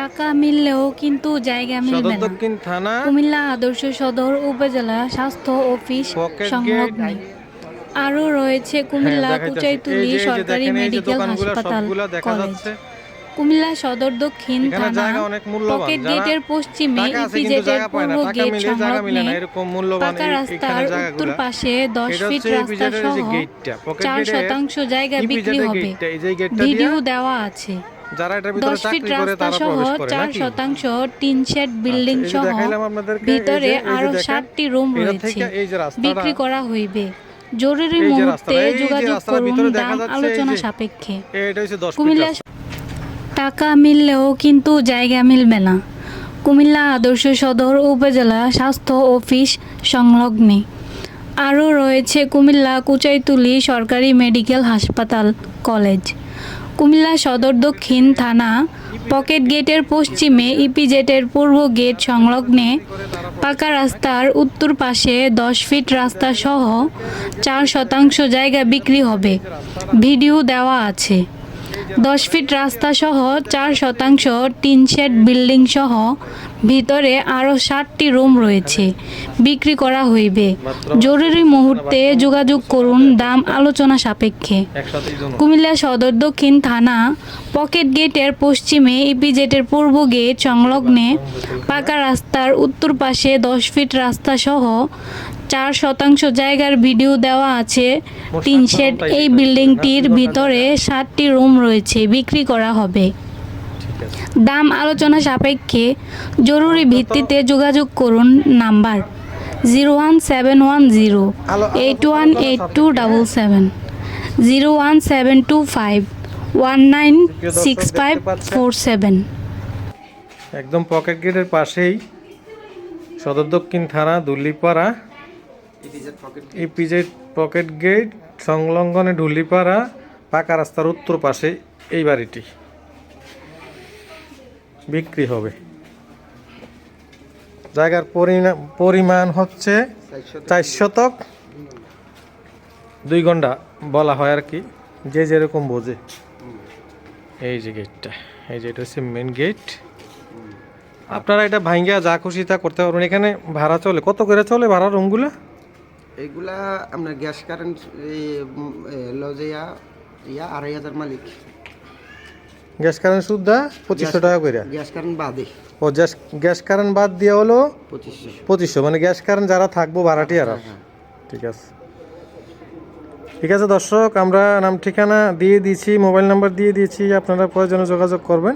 টাকা মিললেও কিন্তু জায়গা মিলবে না। দক্ষিণ থানা কুমিল্লা আদর্শ সদর উপজেলা স্বাস্থ্য অফিস সংলগ্ন। আরও রয়েছে কুমিল্লা হ্যাঁ, কুচাইতুলি এই যে সরকারি মেডিকেল হাসপাতাল কলেজ। কুমিল্লা সদর দক্ষিণ থানা। পকেট গেটের পশ্চিমে ইপিজেটের। পূর্ব গেট। সংলগ্নে পাকা রাস্তার উত্তর পাশে দশ ফিট রাস্তা সহ চার শতাংশ জায়গা বিক্রি হবে। ভিডিও দেওয়া আছে। যারা এটার ভিতরে চাকরি করে তারা সহ প্রবেশ করে নাকি? শতাংশ টিন শেড বিল্ডিং সহ এই যে- ভিতরে আরও দেখেন, ষাটটি রুম রয়েছে। বিক্রি করা হইবে। জরুরি মুহূর্তে যোগাযোগ করুন দাম আলোচনা সাপেক্ষে। এটা হচ্ছে দশ ফিট কুমিল্লা টাকা মিললেও কিন্তু জায়গা মিলবে না। কুমিল্লা আদর্শ সদর উপজেলা স্বাস্থ্য অফিস সংলগ্নে। আরও রয়েছে কুমিল্লা কুচাইতুলি সরকারি মেডিকেল হাসপাতাল কলেজ। কুমিল্লা সদর দক্ষিণ থানা পকেট গেটের পশ্চিমে ইপিজেটের পূর্ব গেট সংলগ্নে পাকা রাস্তার উত্তর পাশে দশ ফিট রাস্তা সহ চার শতাংশ জায়গা বিক্রি হবে। ভিডিও দেওয়া আছে। দশ ফিট রাস্তা সহ চার শতাংশ টিন শেড বিল্ডিং সহ ভিতরে আরও ষাটটি রুম রয়েছে। বিক্রি করা হইবে। জরুরি মুহূর্তে যোগাযোগ করুন দাম আলোচনা সাপেক্ষে। কুমিল্লা সদর দক্ষিণ থানা পকেট গেটের পশ্চিমে ইপিজেটের পূর্ব গেট সংলগ্নে পাকা রাস্তার উত্তর পাশে দশ ফিট রাস্তা সহ চার শতাংশ জায়গার ভিডিও দেওয়া আছে। টিন শেড এই বিল্ডিংটির ভিতরে সাতটি রুম রয়েছে, বিক্রি করা হবে। দাম আলোচনা সাপেক্ষে জরুরি ভিত্তিতে যোগাযোগ করুন number zero one seven one zero, eight one eight two double seven, zero one seven two five. One nine six five four seven. একদম পকেট গেটের পাশেই সদর দক্ষিণ থানা দুল্লিপাড়া ইপিজেড পকেট গেট সংলগ্নে ঢুলিপাড়া পাকা রাস্তার উত্তর পাশে এই বাড়িটি। বিক্রি হবে। জায়গার পরিমাণ হচ্ছে চার শতক। দুই ঘণ্টা বলা হয় আর কি, যে যেরকম বোঝে। এই যে গেটটা এই যে এটা হচ্ছে মেন গেট আপনারা এটা ভাঙ্গিয়া যা খুশি তা করতে পারবেন। এখানে ভাড়া চলে। কত করে চলে ভাড়া রুমগুলো? এইগুলা আপনার গ্যাস কারেন্ট লজেয়া ইয়া আড়াই হাজার মালিক। গ্যাস কারেন্ট সুদ্ধা পঁচিশশো টাকা করে গ্যাস কারেন্ট বাদে। ও গ্যাস গ্যাস কারেন্ট বাদ দিয়ে হলো পঁচিশশো। পঁচিশশো। মানে গ্যাস কারেন্ট যারা থাকব ভাড়াটি আর। হ্যাঁ। ঠিক আছে। ঠিক আছে দর্শক, আমরা নাম ঠিকানা দিয়ে দিয়েছি, মোবাইল নাম্বার দিয়ে দিয়েছি, আপনারা প্রয়োজনে যোগাযোগ করবেন।